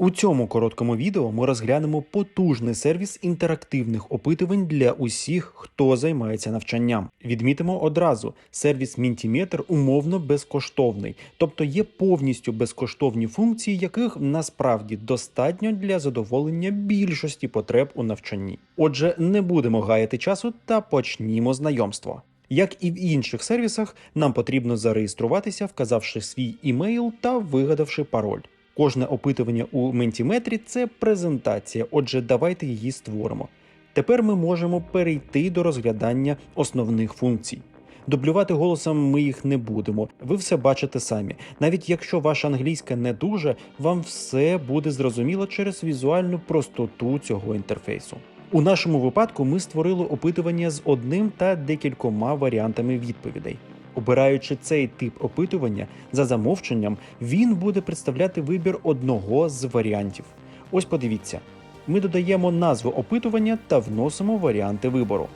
У цьому короткому відео ми розглянемо потужний сервіс інтерактивних опитувань для усіх, хто займається навчанням. Відмітимо одразу: сервіс Мінтіметр умовно безкоштовний, тобто є повністю безкоштовні функції, яких насправді достатньо для задоволення більшості потреб у навчанні. Отже, не будемо гаяти часу та почнімо знайомство. Як і в інших сервісах, нам потрібно зареєструватися, вказавши свій імейл та вигадавши пароль. Кожне опитування у Ментіметрі це презентація, отже, давайте її створимо. Тепер ми можемо перейти до розглядання основних функцій. Дублювати голосом ми їх не будемо. Ви все бачите самі. Навіть якщо ваша англійська не дуже, вам все буде зрозуміло через візуальну простоту цього інтерфейсу. У нашому випадку ми створили опитування з одним та декількома варіантами відповідей. Обираючи цей тип опитування за замовченням, він буде представляти вибір одного з варіантів. Ось подивіться: ми додаємо назву опитування та вносимо варіанти вибору.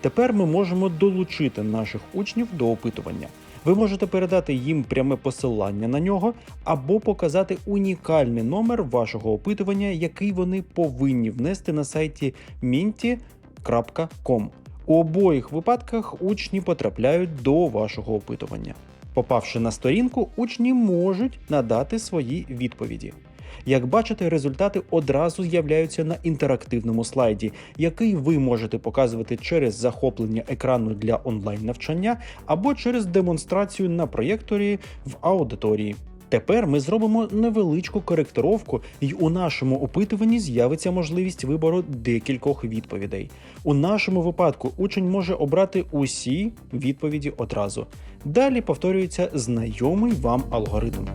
Тепер ми можемо долучити наших учнів до опитування. Ви можете передати їм пряме посилання на нього або показати унікальний номер вашого опитування, який вони повинні внести на сайті minty.com. У обоїх випадках учні потрапляють до вашого опитування. Попавши на сторінку, учні можуть надати свої відповіді. Як бачите, результати одразу з'являються на інтерактивному слайді, який ви можете показувати через захоплення екрану для онлайн навчання або через демонстрацію на проєкторі в аудиторії. Тепер ми зробимо невеличку коректировку, і у нашому опитуванні з'явиться можливість вибору декількох відповідей. У нашому випадку учень може обрати усі відповіді одразу. Далі повторюється знайомий вам алгоритм.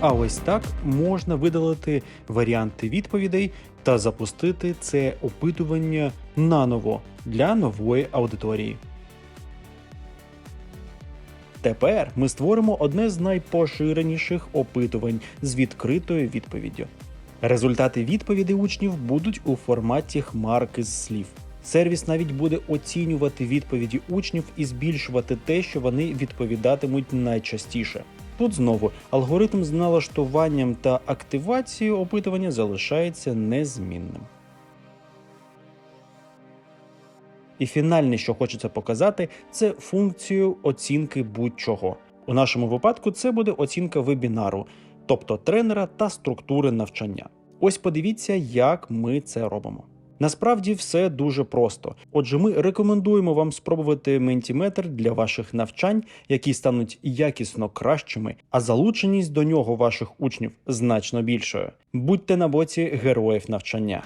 А ось так можна видалити варіанти відповідей та запустити це опитування наново для нової аудиторії. Тепер ми створимо одне з найпоширеніших опитувань з відкритою відповіддю. Результати відповідей учнів будуть у форматі хмарки з слів. Сервіс навіть буде оцінювати відповіді учнів і збільшувати те, що вони відповідатимуть найчастіше. Тут знову алгоритм з налаштуванням та активацією опитування залишається незмінним. І фінальне, що хочеться показати, це функцію оцінки будь-чого. У нашому випадку це буде оцінка вебінару, тобто тренера та структури навчання. Ось подивіться, як ми це робимо. Насправді все дуже просто. Отже, ми рекомендуємо вам спробувати ментіметр для ваших навчань, які стануть якісно кращими, а залученість до нього ваших учнів значно більшою. Будьте на боці героїв навчання.